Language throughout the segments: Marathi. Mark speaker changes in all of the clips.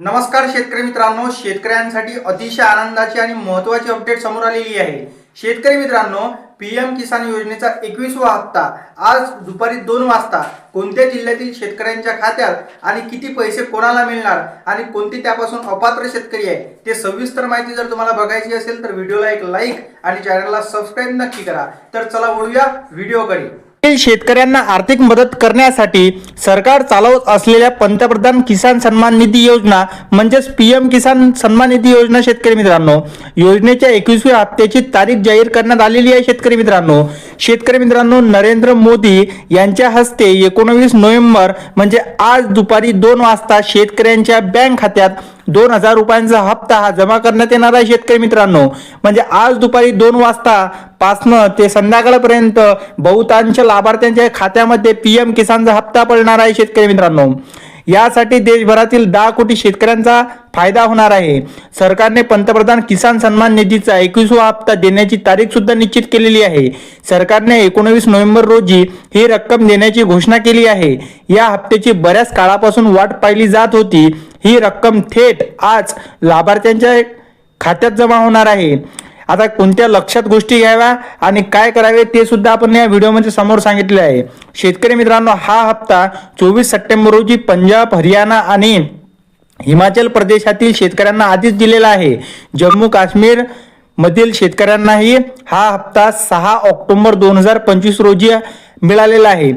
Speaker 1: नमस्कार शेतकरी मित्रांनो शेतकऱ्यांसाठी अतिशय आनंदाची आणि महत्त्वाची अपडेट समोर आलेली आहे. शेतकरी मित्रांनो पीएम किसान योजनेचा एकवीसवा हप्ता आज दुपारी दोन वाजता कोणत्या जिल्ह्यातील शेतकऱ्यांच्या खात्यात आणि किती पैसे कोणाला मिळणार आणि कोणते त्यापासून अपात्र शेतकरी आहे ते सविस्तर माहिती जर तुम्हाला बघायची असेल तर व्हिडिओला एक लाईक आणि चॅनलला सबस्क्राईब नक्की करा. तर चला वळूया व्हिडिओकडे शेतकऱ्यांना आर्थिक मदत करण्यासाठी सरकार चालवत असलेल्या पंतप्रधान किसान सन्मान निधी योजना म्हणजेच पीएम किसान सन्मान निधी योजना शेतकरी मित्रांनो. योजनेच्या एकवीसव्या हप्त्याची तारीख जाहीर करण्यात आलेली आहे शेतकरी मित्रांनो. शेतकरी मित्रांनो नरेंद्र मोदी यांच्या हस्ते एकोणवीस नोव्हेंबर म्हणजे आज दुपारी दोन वाजता शेतकऱ्यांच्या बँक खात्यात दोन हजार रुपयांचा हप्ता हा जमा करण्यात येणार आहे शेतकरी मित्रांनो. म्हणजे आज दुपारी दोन वाजता पासनं ते संध्याकाळपर्यंत बहुतांश लाभार्थ्यांच्या खात्यामध्ये पीएम किसानचा हप्ता पडणार आहे शेतकरी मित्रांनो. यासाठी देशभरातील दहा कोटी शेतकऱ्यांचा फायदा होणार आहे. सरकारने पंतप्रधान किसान सन्मान निधीचा एकवीसवा हप्ता देण्याची तारीख सुद्धा निश्चित केलेली आहे. सरकारने एकोणवीस नोव्हेंबर रोजी ही रक्कम देण्याची घोषणा केली आहे. या हप्त्याची बऱ्याच काळापासून वाट पाहिली जात होती. ही रक्कम थेट आज लाभार्थ्यांच्या खात्यात जमा होणार आहे. आता कोणत्या लक्षात गोष्टी घ्याव्या आणि काय करावे ते सुद्धा आपण या व्हिडिओमध्ये समोर सांगितले आहे. शेतकरी मित्रांनो हा हप्ता चोवीस सप्टेंबर रोजी पंजाब हरियाणा आणि हिमाचल प्रदेशातील शेतकऱ्यांना आधीच दिलेला आहे. जम्मू काश्मीर मधील शेतकऱ्यांनाही हा हप्ता सहा ऑक्टोबर दोन हजार पंचवीस रोजी मिळालेला आहे.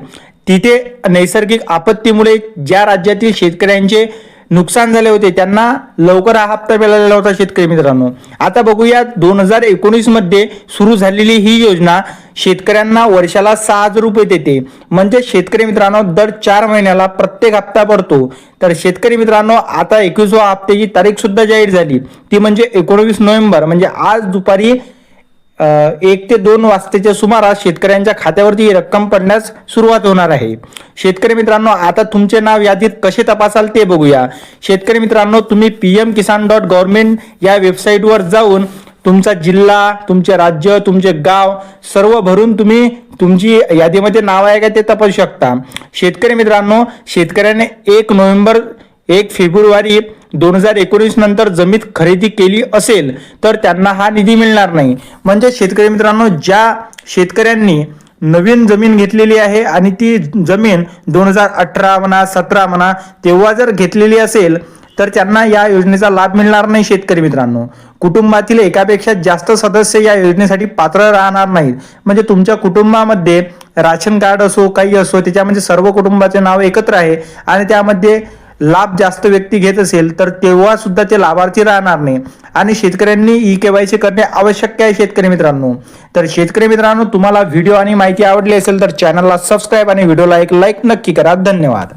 Speaker 1: तिथे नैसर्गिक आपत्तीमुळे ज्या राज्यातील शेतकऱ्यांचे नुकसान झाले होते. त्यांना लवकर हा हप्ता मिळालेला होता शेतकरी मित्रांनो. आता बघूया दोन हजार एकोणीसमध्ये सुरू झालेली ही योजना शेतकऱ्यांना वर्षाला सहा हजार रुपये देते. म्हणजे शेतकरी मित्रांनो दर चार महिन्याला प्रत्येक हप्ता पडतो तर शेतकरी मित्रांनो आता एकवीसवा हप्त्याची तारीख सुद्धा जाहीर झाली. ती म्हणजे एकोणवीस नोव्हेंबर म्हणजे आज दुपारी एक ते दोन वाजतेच्या सुमारास शेतकऱ्यांच्या खात्यावरती ही रक्कम पडण्यास सुरुवात होणार आहे. शेतकरी मित्रांनो आता तुमचे नाव यादीत कसे तपासाल ते बघूया. शेतकरी मित्रांनो तुम्ही P M Kisan dot government या वेबसाईटवर जाऊन तुमचा जिल्हा तुमचे राज्य तुमचे गाव सर्व भरून तुम्ही तुमची यादीमध्ये नाव आहे का ते तपासू शकता. शेतकरी मित्रांनो शेतकऱ्याने एक नोव्हेंबर एक फेब्रुवारी दोन हजार एकोणीस नंतर जमीन खरेदी केली असेल तर त्यांना हा निधी मिळणार नाही. म्हणजे शेतकरी मित्रांनो ज्या शेतकऱ्यांनी नवीन जमीन घेतलेली आहे आणि ती जमीन दोन हजार अठरा म्हणा सतरा म्हणा तेव्हा जर घेतलेली असेल तर त्यांना या योजनेचा लाभ मिळणार नाही शेतकरी मित्रांनो. कुटुंबातील एकापेक्षा जास्त सदस्य या योजनेसाठी पात्र राहणार नाहीत. म्हणजे तुमच्या कुटुंबामध्ये राशन कार्ड असो काही असो त्याच्यामध्ये सर्व कुटुंबाचे नाव एकत्र आहे आणि त्यामध्ये लाभ जास्त व्यक्ती घेत असेल तर तेव्हा सुद्धा ते लाभार्थी राहणार नाही. आणि शेतकऱ्यांनी ई केवायसी करणे आवश्यक आहे शेतकरी मित्रांनो. तर शेतकरी मित्रांनो तुम्हाला व्हिडिओ आणि माहिती आवडली असेल तर चॅनलला सबस्क्राईब आणि व्हिडिओला एक लाईक नक्की करा. धन्यवाद.